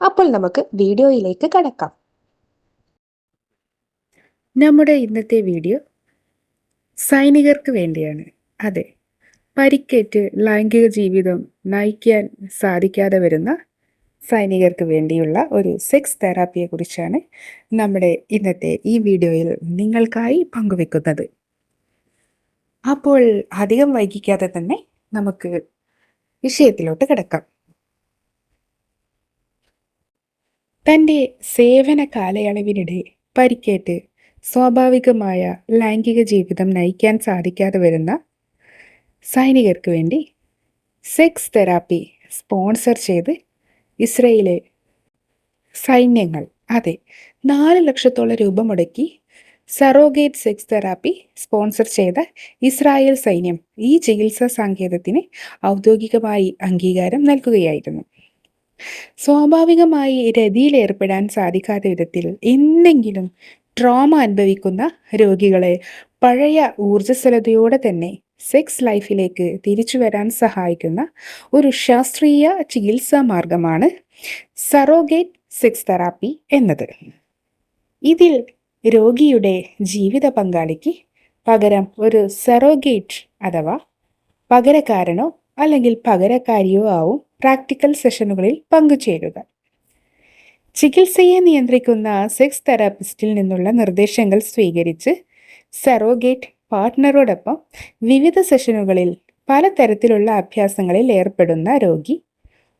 അപ്പോൾ നമുക്ക് വീഡിയോയിലേക്ക് കടക്കാം. നമ്മുടെ ഇന്നത്തെ വീഡിയോ സൈനികർക്ക് വേണ്ടിയാണ്. അതെ പരിക്കേറ്റ് ലൈംഗിക ജീവിതം നയിക്കാൻ സാധിക്കാതെ വരുന്ന സൈനികർക്ക് വേണ്ടിയുള്ള ഒരു സെക്സ് തെറാപ്പിയെ കുറിച്ചാണ് നമ്മുടെ ഇന്നത്തെ ഈ വീഡിയോയിൽ നിങ്ങൾക്കായി പങ്കുവെക്കുന്നത്. അപ്പോൾ അധികം വൈകിക്കാതെ തന്നെ നമുക്ക് വിഷയത്തിലോട്ട് കിടക്കാം. തന്റെ സേവന കാലയളവിനിടെ പരിക്കേറ്റ് സ്വാഭാവികമായ ലൈംഗിക ജീവിതം നയിക്കാൻ സാധിക്കാതെ വരുന്ന സൈനികർക്ക് വേണ്ടി സെക്സ് തെറാപ്പി സ്പോൺസർ ചെയ്ത് ഇസ്രയേലെ സൈന്യങ്ങൾ അതെ നാല് ലക്ഷത്തോളം രൂപ മുടക്കി സറോഗേറ്റ് സെക്സ് തെറാപ്പി സ്പോൺസർ ചെയ്ത ഇസ്രായേൽ സൈന്യം ഈ ചികിത്സാ സാങ്കേതത്തിന് ഔദ്യോഗികമായി അംഗീകാരം നൽകുകയായിരുന്നു. സ്വാഭാവികമായി രതിയിലേർപ്പെടാൻ സാധിക്കാത്ത വിധത്തിൽ എന്തെങ്കിലും ട്രോമ അനുഭവിക്കുന്ന രോഗികളെ പഴയ ഊർജസ്വലതയോടെ തന്നെ സെക്സ് ലൈഫിലേക്ക് തിരിച്ചു വരാൻ സഹായിക്കുന്ന ഒരു ശാസ്ത്രീയ ചികിത്സാ മാർഗമാണ് സറോഗേറ്റ് സെക്സ് തെറാപ്പി എന്നത്. ഇതിൽ രോഗിയുടെ ജീവിത പങ്കാളിക്ക് പകരം ഒരു സെറോഗേറ്റ് അഥവാ പകരക്കാരനോ അല്ലെങ്കിൽ പകരക്കാരിയോ ആവും പ്രാക്ടിക്കൽ സെഷനുകളിൽ പങ്കുചേരുക. ചികിത്സയെ നിയന്ത്രിക്കുന്ന സെക്സ് തെറാപ്പിസ്റ്റിൽ നിന്നുള്ള നിർദ്ദേശങ്ങൾ സ്വീകരിച്ച് സെറോഗേറ്റ് പാർട്ട്ണറോടൊപ്പം വിവിധ സെഷനുകളിൽ പലതരത്തിലുള്ള അഭ്യാസങ്ങളിൽ ഏർപ്പെടുന്ന രോഗി.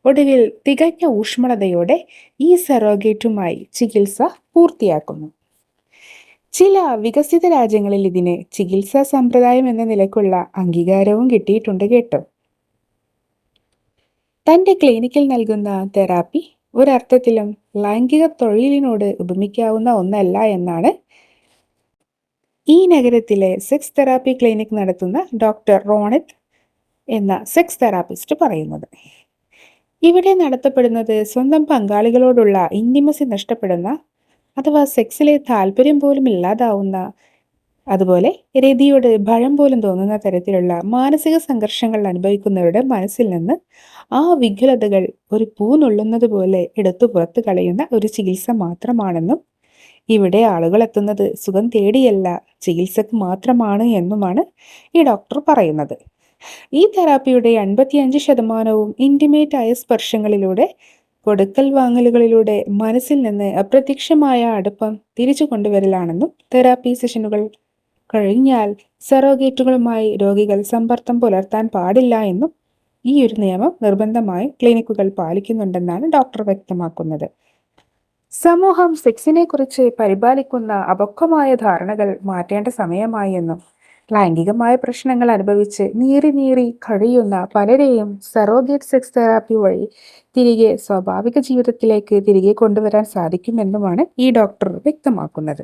ഒടുവിൽ തികഞ്ഞ ഊഷ്മളതയോടെ ഈ സെറോഗേറ്റുമായി ചികിത്സ പൂർത്തിയാക്കുന്നു. ചില വികസിത രാജ്യങ്ങളിൽ ഇതിന് ചികിത്സാ സമ്പ്രദായം എന്ന നിലക്കുള്ള അംഗീകാരവും കിട്ടിയിട്ടുണ്ട് കേട്ടോ. തന്റെ ക്ലിനിക്കിൽ നൽകുന്ന തെറാപ്പി ഒരർത്ഥത്തിലും ലൈംഗിക തൊഴിലിനോട് ഉപമിക്കാവുന്ന ഒന്നല്ല എന്നാണ് ഈ നഗരത്തിലെ സെക്സ് തെറാപ്പി ക്ലിനിക് നടത്തുന്ന ഡോക്ടർ റോണിത് എന്ന സെക്സ് തെറാപ്പിസ്റ്റ് പറയുന്നത്. ഇവിടെ നടത്തപ്പെടുന്നത് സ്വന്തം പങ്കാളികളോടുള്ള ഇന്റിമസി നഷ്ടപ്പെടുന്ന അഥവാ സെക്സിലെ താല്പര്യം പോലും ഇല്ലാതാവുന്ന അതുപോലെ രതിയോട് ഭയം പോലും തോന്നുന്ന തരത്തിലുള്ള മാനസിക സംഘർഷങ്ങൾ അനുഭവിക്കുന്നവരുടെ മനസ്സിൽ നിന്ന് ആ വിഘലതകൾ ഒരു പൂ നുള്ളുന്നത് പോലെ എടുത്തു പുറത്തു കളയുന്ന ഒരു ചികിത്സ മാത്രമാണെന്നും ഇവിടെ ആളുകൾ എത്തുന്നത് സുഖം തേടിയല്ല ചികിത്സക്ക് മാത്രമാണ് എന്നുമാണ് ഈ ഡോക്ടർ പറയുന്നത്. ഈ തെറാപ്പിയുടെ അൻപത്തിയഞ്ച് ശതമാനവും ഇന്റിമേറ്റ് ആയ സ്പർശങ്ങളിലൂടെ കൊടുക്കൽ വാങ്ങലുകളിലൂടെ മനസ്സിൽ നിന്ന് അപ്രത്യക്ഷമായ അടുപ്പം തിരിച്ചു കൊണ്ടുവരലാണെന്നും തെറാപ്പി സെഷനുകൾ കഴിഞ്ഞാൽ സെറോഗേറ്റുകളുമായി രോഗികൾ സമ്പർക്കം പുലർത്താൻ പാടില്ല എന്നും ഈ ഒരു നിയമം നിർബന്ധമായി ക്ലിനിക്കുകൾ പാലിക്കുന്നുണ്ടെന്നാണ് ഡോക്ടർ വ്യക്തമാക്കുന്നത്. സമൂഹം സെക്സിനെ കുറിച്ച് പരിപാലിക്കുന്ന അപക്വമായ ധാരണകൾ മാറ്റേണ്ട സമയമായി എന്നും ലൈംഗികമായ പ്രശ്നങ്ങൾ അനുഭവിച്ച് നീറി നീറി കഴിയുന്ന പലരെയും സെറോഗേറ്റ് സെക്സ് തെറാപ്പി വഴി തിരികെ സ്വാഭാവിക ജീവിതത്തിലേക്ക് തിരികെ കൊണ്ടുവരാൻ സാധിക്കുമെന്നുമാണ് ഈ ഡോക്ടർ വ്യക്തമാക്കുന്നത്.